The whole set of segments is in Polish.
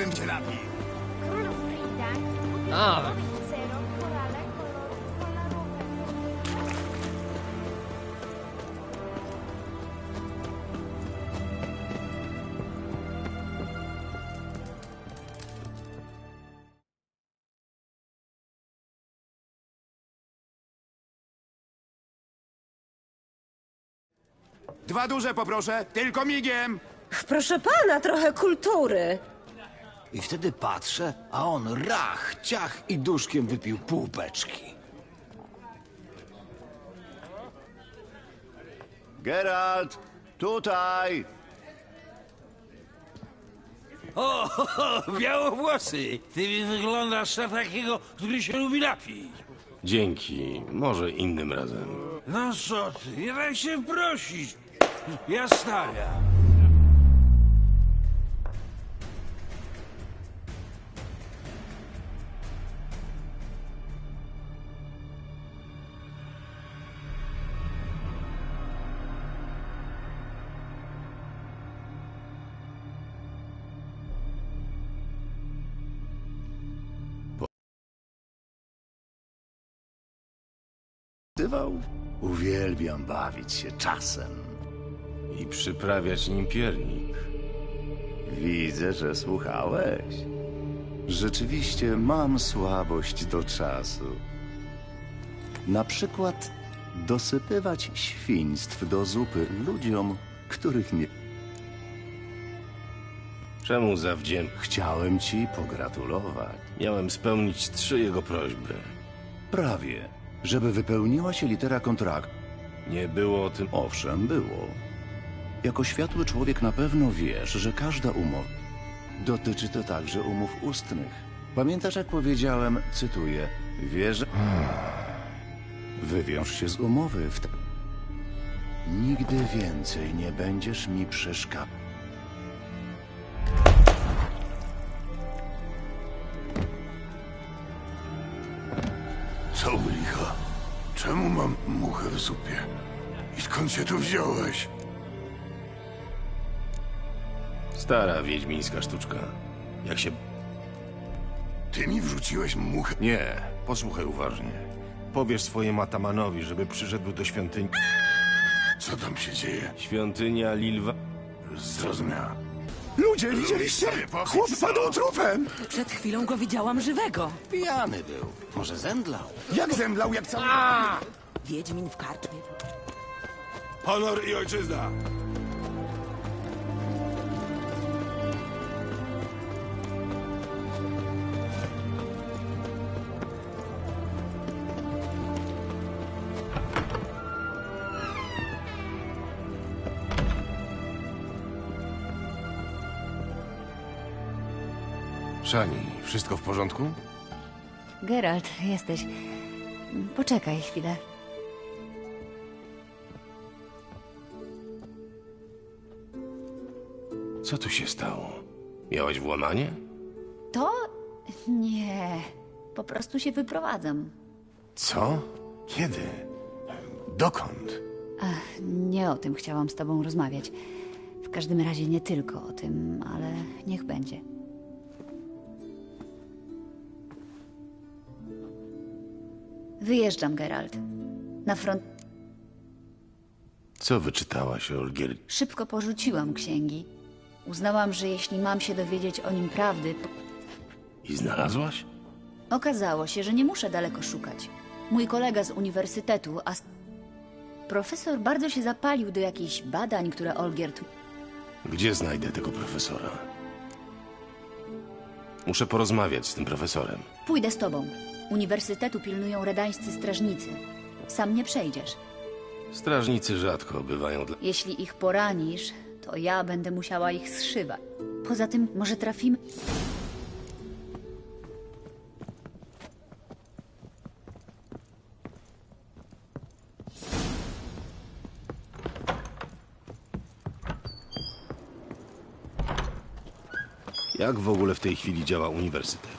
Bym cię napił. Frida. A. Dwa duże poproszę, tylko migiem. Proszę pana, trochę kultury. I wtedy patrzę, a on rach, ciach i duszkiem wypił pół beczki. Geralt, tutaj! O, ho, ho, białowłosy! Ty wyglądasz na takiego, który się lubi napić. Dzięki. Może innym razem. No co ty, nie daj się prosić. Ja stawiam. Uwielbiam bawić się czasem. I przyprawiać nim piernik. Widzę, że słuchałeś. Rzeczywiście mam słabość do czasu. Na przykład dosypywać świństw do zupy ludziom, których nie... Czemu zawdzięk? Chciałem ci pogratulować. Miałem spełnić trzy jego prośby. Prawie, żeby wypełniła się litera kontraktu. Nie było o tym... Owszem, było. Jako światły człowiek na pewno wiesz, że każda umowa dotyczy to także umów ustnych. Pamiętasz, jak powiedziałem, cytuję, wierzę... Wywiąż się z umowy w. Nigdy więcej nie będziesz mi przeszkadzał. I skąd się tu wziąłeś? Stara wiedźmińska sztuczka. Jak się... Ty mi wrzuciłeś muchę? Nie, posłuchaj uważnie. Powiesz swojemu atamanowi, żeby przyszedł do świątyni... Co tam się dzieje? Świątynia Lilwa... Zrozumiałem. Ludzie, widzieliście? Chłop padł trupem. Przed chwilą go widziałam żywego. Pijany był. Może zemdlał. Jak zemdlał, jak cały... Wiedźmin w karczmie. Honor i ojczyzna! Szani, wszystko w porządku? Geralt, jesteś. Poczekaj chwilę. Co tu się stało? Miałaś włamanie? To? Nie. Po prostu się wyprowadzam. Co? Kiedy? Dokąd? Nie o tym chciałam z tobą rozmawiać. W każdym razie nie tylko o tym, ale niech będzie. Wyjeżdżam, Geralt. Na front Co wyczytałaś o Olgier... szybko porzuciłam księgi. Uznałam, że jeśli mam się dowiedzieć o nim prawdy, I znalazłaś? okazało się, że nie muszę daleko szukać. Mój kolega z uniwersytetu, a profesor bardzo się zapalił do jakichś badań, które Olgierd Gdzie znajdę tego profesora? Muszę porozmawiać z tym profesorem. Pójdę z tobą. Uniwersytetu pilnują redańscy strażnicy. Sam nie przejdziesz. Strażnicy rzadko bywają dla... Jeśli ich poranisz, to ja będę musiała ich zszywać. Poza tym, może trafimy. Jak w ogóle w tej chwili działa uniwersytet?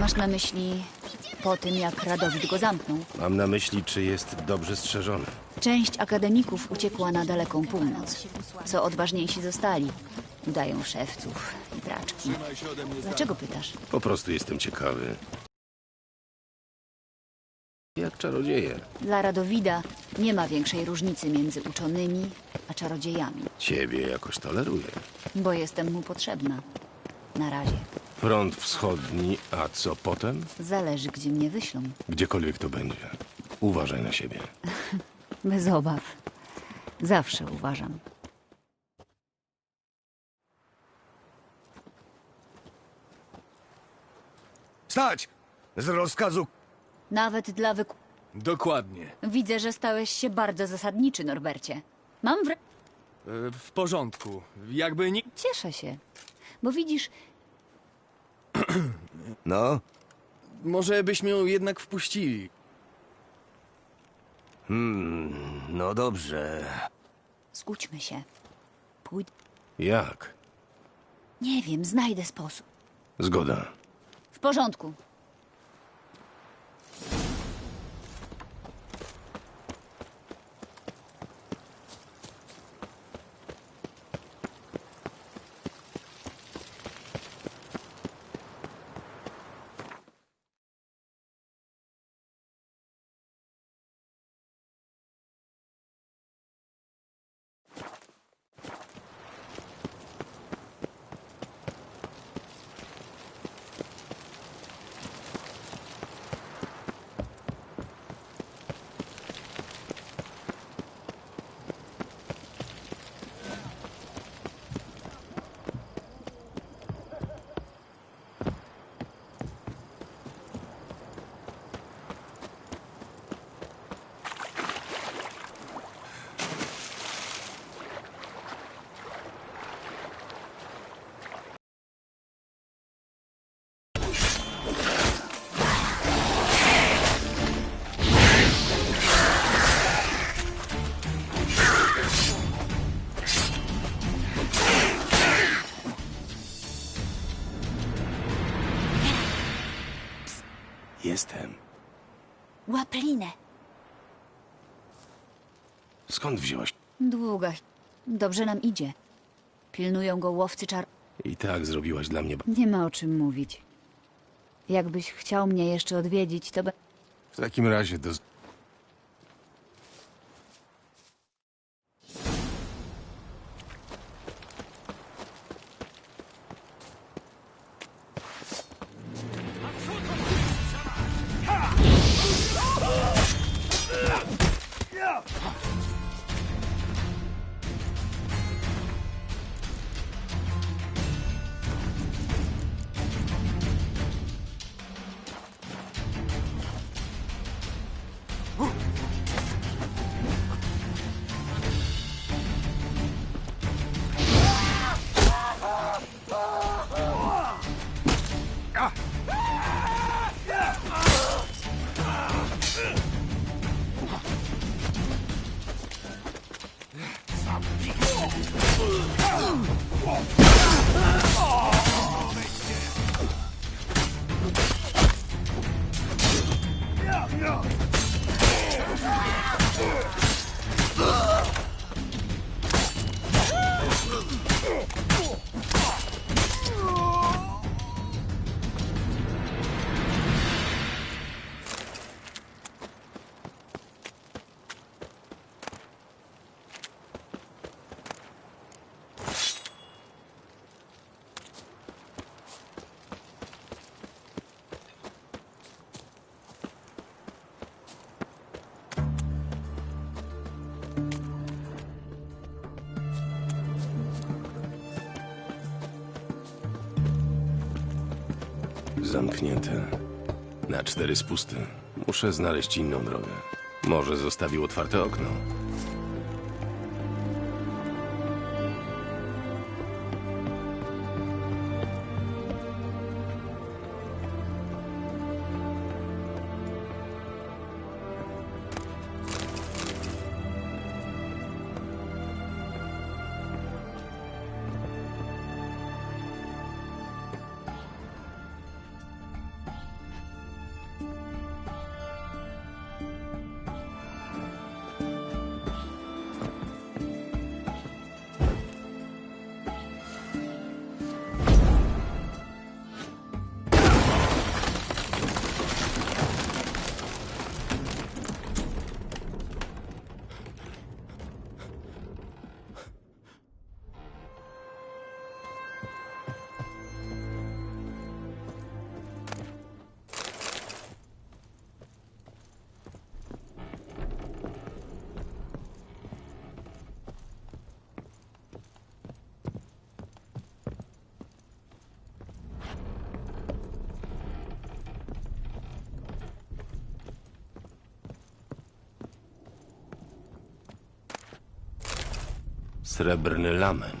Masz na myśli po tym, jak Radowid go zamknął? Mam na myśli, czy jest dobrze strzeżony. Część akademików uciekła na daleką północ. Co odważniejsi zostali. Udają szewców i braczki. Dlaczego pytasz? Po prostu jestem ciekawy. Jak czarodzieje. Dla Radowida nie ma większej różnicy między uczonymi a czarodziejami, Ciebie jakoś toleruję. bo jestem mu potrzebna. Na razie. Front wschodni, a co potem? Zależy, gdzie mnie wyślą. Gdziekolwiek to będzie. Uważaj na siebie. Bez obaw. Zawsze uważam. Stać! Z rozkazu... Nawet dla wyku... Dokładnie. Widzę, że stałeś się bardzo zasadniczy, Norbercie. Mam wra... E, W porządku. Jakby nie... Cieszę się. Bo widzisz, No? Może byśmy ją jednak wpuścili. No dobrze. skłóćmy się. Pójdę... Jak? Nie wiem, znajdę sposób. Zgoda. W porządku. Jestem. Łap linę. Skąd wziąłeś? Długa. Dobrze nam idzie. Pilnują go łowcy czar... I tak zrobiłaś dla mnie. ba- Nie ma o czym mówić. Jakbyś chciał mnie jeszcze odwiedzić, to be... W takim razie do... Zamknięte. Na cztery spusty. Muszę znaleźć inną drogę. Może zostawił otwarte okno. Srebrny lamen.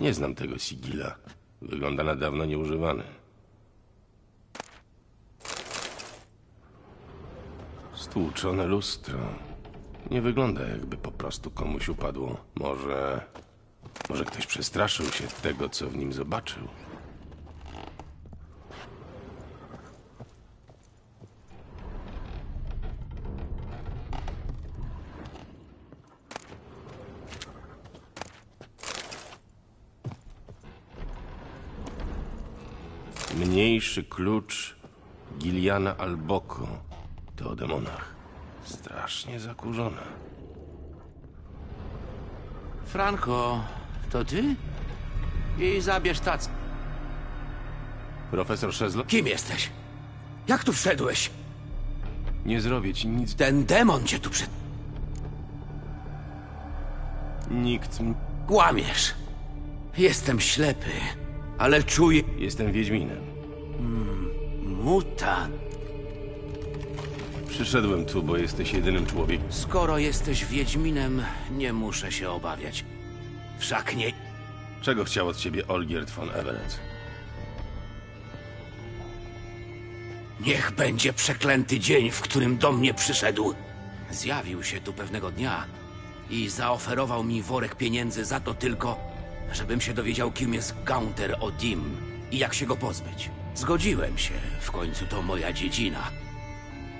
Nie znam tego sigila. Wygląda na dawno nieużywany. Stłuczone lustro. Nie wygląda jakby po prostu komuś upadło. Może... Może ktoś przestraszył się tego, co w nim zobaczył. Klucz Giliana Alboko. To o demonach. Strasznie zakurzone. Franco, to ty? I zabierz tac. Profesor Szezlo... Kim jesteś? Jak tu wszedłeś? Nie zrobię ci nic... Ten demon cię tu przed... Nikt... Kłamiesz. Jestem ślepy, ale czuję... Jestem Wiedźminem. Mutant. Przyszedłem tu, bo jesteś jedynym człowiekiem. Skoro jesteś Wiedźminem, nie muszę się obawiać. Wszak nie... Czego chciał od ciebie Olgierd von Everett? Niech będzie przeklęty dzień, w którym do mnie przyszedł. Zjawił się tu pewnego dnia i zaoferował mi worek pieniędzy za to tylko, żebym się dowiedział, kim jest Gaunter Odim i jak się go pozbyć. Zgodziłem się, w końcu to moja dziedzina.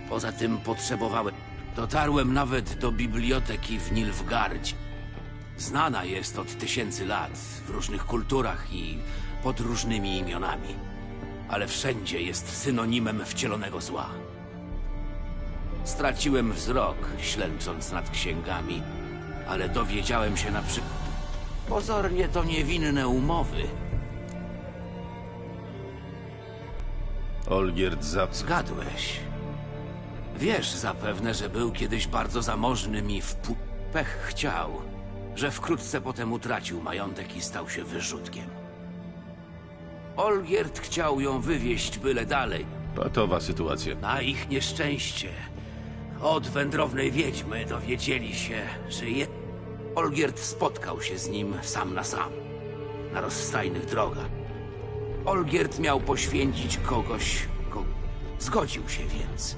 Poza tym potrzebowałem... Dotarłem nawet do biblioteki w Nilfgaardzie. Znana jest od tysięcy lat w różnych kulturach i pod różnymi imionami ale wszędzie jest synonimem wcielonego zła. Straciłem wzrok, ślęcząc nad księgami, ale dowiedziałem się na przykład... Pozornie to niewinne umowy. Olgierd. Zgadłeś. Wiesz zapewne, że był kiedyś bardzo zamożnym i wpó... Pech chciał, że wkrótce potem utracił majątek i stał się wyrzutkiem. Olgierd chciał ją wywieźć byle dalej, Patowa sytuacja. Na ich nieszczęście od wędrownej wiedźmy dowiedzieli się, że je... Olgierd spotkał się z nim sam na sam, na rozstajnych drogach. Olgierd miał poświęcić kogoś, ko... Zgodził się więc.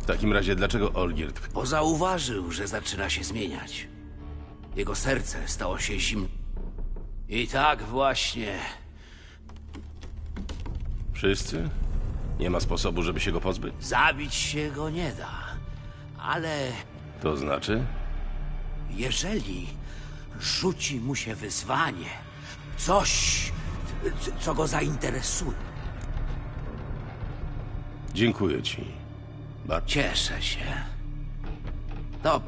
W takim razie dlaczego Olgierd... Bo zauważył, że zaczyna się zmieniać. Jego serce stało się zimne. I tak właśnie Wszyscy? Nie ma sposobu, żeby się go pozbyć? zabić się go nie da. Ale To znaczy? Jeżeli rzuci mu się wyzwanie, coś, co go zainteresuje, Dziękuję ci. Bardzo. cieszę się. To